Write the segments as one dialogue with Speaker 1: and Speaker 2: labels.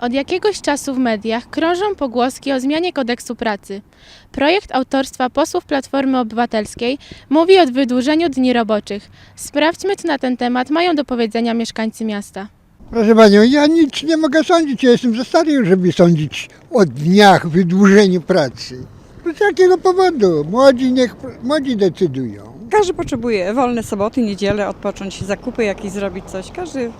Speaker 1: Od jakiegoś czasu w mediach krążą pogłoski o zmianie kodeksu pracy. Projekt autorstwa posłów Platformy Obywatelskiej mówi o wydłużeniu dni roboczych. Sprawdźmy, co na ten temat mają do powiedzenia mieszkańcy miasta.
Speaker 2: Proszę Panią, ja nic nie mogę sądzić, ja jestem za stary już, żeby sądzić o dniach, wydłużeniu pracy. Z jakiego powodu? Młodzi niech młodzi decydują.
Speaker 3: Każdy potrzebuje wolne soboty, niedzielę, odpocząć, zakupy jakieś zrobić coś. Każdy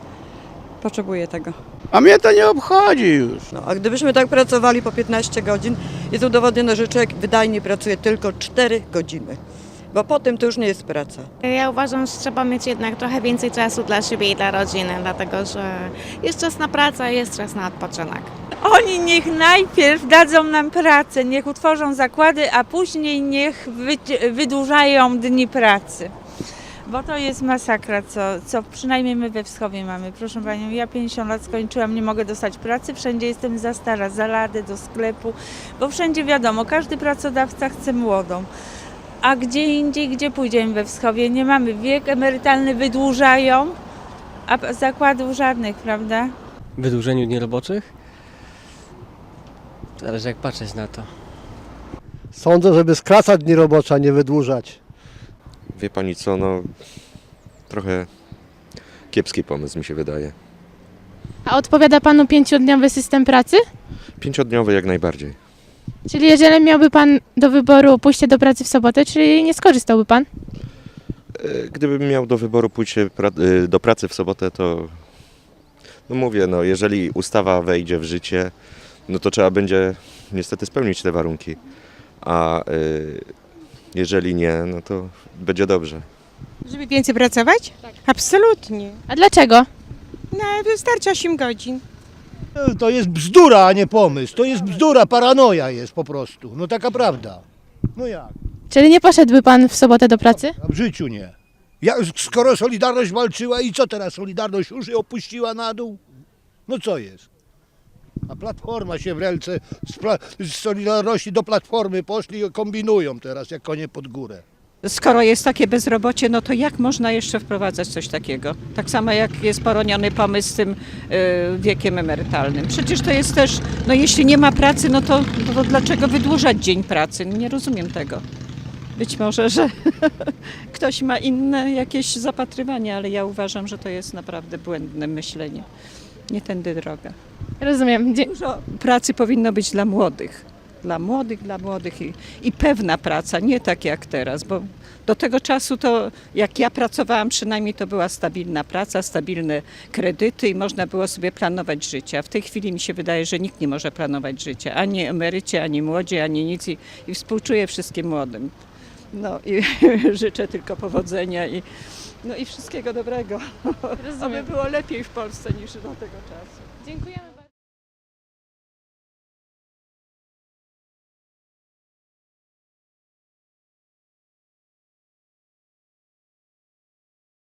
Speaker 3: potrzebuje tego.
Speaker 4: A mnie to nie obchodzi już.
Speaker 5: No, a gdybyśmy tak pracowali po 15 godzin, jest udowodnione, że człowiek wydajnie pracuje tylko 4 godziny. Bo potem to już nie jest praca.
Speaker 6: Ja uważam, że trzeba mieć jednak trochę więcej czasu dla siebie i dla rodziny, dlatego że jest czas na pracę, jest czas na odpoczynek.
Speaker 7: Oni niech najpierw dadzą nam pracę, niech utworzą zakłady, a później niech wy- wydłużają dni pracy. Bo to jest masakra, co, co przynajmniej my we Wschowie mamy. Proszę Panią, ja 50 lat skończyłam, nie mogę dostać pracy, wszędzie jestem za stara, za ladę, do sklepu, bo wszędzie wiadomo, każdy pracodawca chce młodą. A gdzie indziej, gdzie pójdziemy we Wschowie? Nie mamy wiek emerytalny, wydłużają, a zakładów żadnych, prawda?
Speaker 8: wydłużeniu dni roboczych? Zależy jak patrzeć na to.
Speaker 9: Sądzę, żeby skracać dni robocze, a nie wydłużać.
Speaker 10: Wie pani co, no trochę kiepski pomysł mi się wydaje.
Speaker 1: A odpowiada panu pięciodniowy system pracy?
Speaker 10: Pięciodniowy jak najbardziej.
Speaker 1: Czyli jeżeli miałby pan do wyboru pójście do pracy w sobotę, czyli nie skorzystałby pan?
Speaker 10: E, Gdybym miał do wyboru pójście pra- e, do pracy w sobotę, to no mówię, no jeżeli ustawa wejdzie w życie, no to trzeba będzie niestety spełnić te warunki. A e, jeżeli nie, no to będzie dobrze.
Speaker 11: Żeby więcej pracować? Tak. Absolutnie.
Speaker 1: A dlaczego?
Speaker 11: No, wystarczy 8 godzin.
Speaker 9: To jest bzdura, a nie pomysł. To jest bzdura, paranoja jest po prostu. No taka prawda. No jak?
Speaker 1: Czyli nie poszedłby pan w sobotę do pracy?
Speaker 9: A w życiu nie. Ja, skoro Solidarność walczyła i co teraz? Solidarność już je opuściła na dół? No co jest? A Platforma się w relce z, z Solidarności do Platformy poszli i kombinują teraz jak konie pod górę.
Speaker 3: Skoro jest takie bezrobocie, no to jak można jeszcze wprowadzać coś takiego? Tak samo jak jest poroniony pomysł z tym y, wiekiem emerytalnym. Przecież to jest też, no jeśli nie ma pracy, no to, to dlaczego wydłużać dzień pracy? Nie rozumiem tego. Być może, że ktoś ma inne jakieś zapatrywanie, ale ja uważam, że to jest naprawdę błędne myślenie. Nie tędy droga.
Speaker 1: Rozumiem. Dzie-
Speaker 3: Dużo pracy powinno być dla młodych. Dla młodych, dla młodych i, i pewna praca, nie tak jak teraz, bo do tego czasu to jak ja pracowałam przynajmniej to była stabilna praca, stabilne kredyty i można było sobie planować życie. A w tej chwili mi się wydaje, że nikt nie może planować życia. Ani emeryci, ani młodzi, ani nic i, i współczuję wszystkim młodym. No i życzę tylko powodzenia i, no i wszystkiego dobrego. Aby było lepiej w Polsce niż do tego czasu.
Speaker 1: Dziękujemy.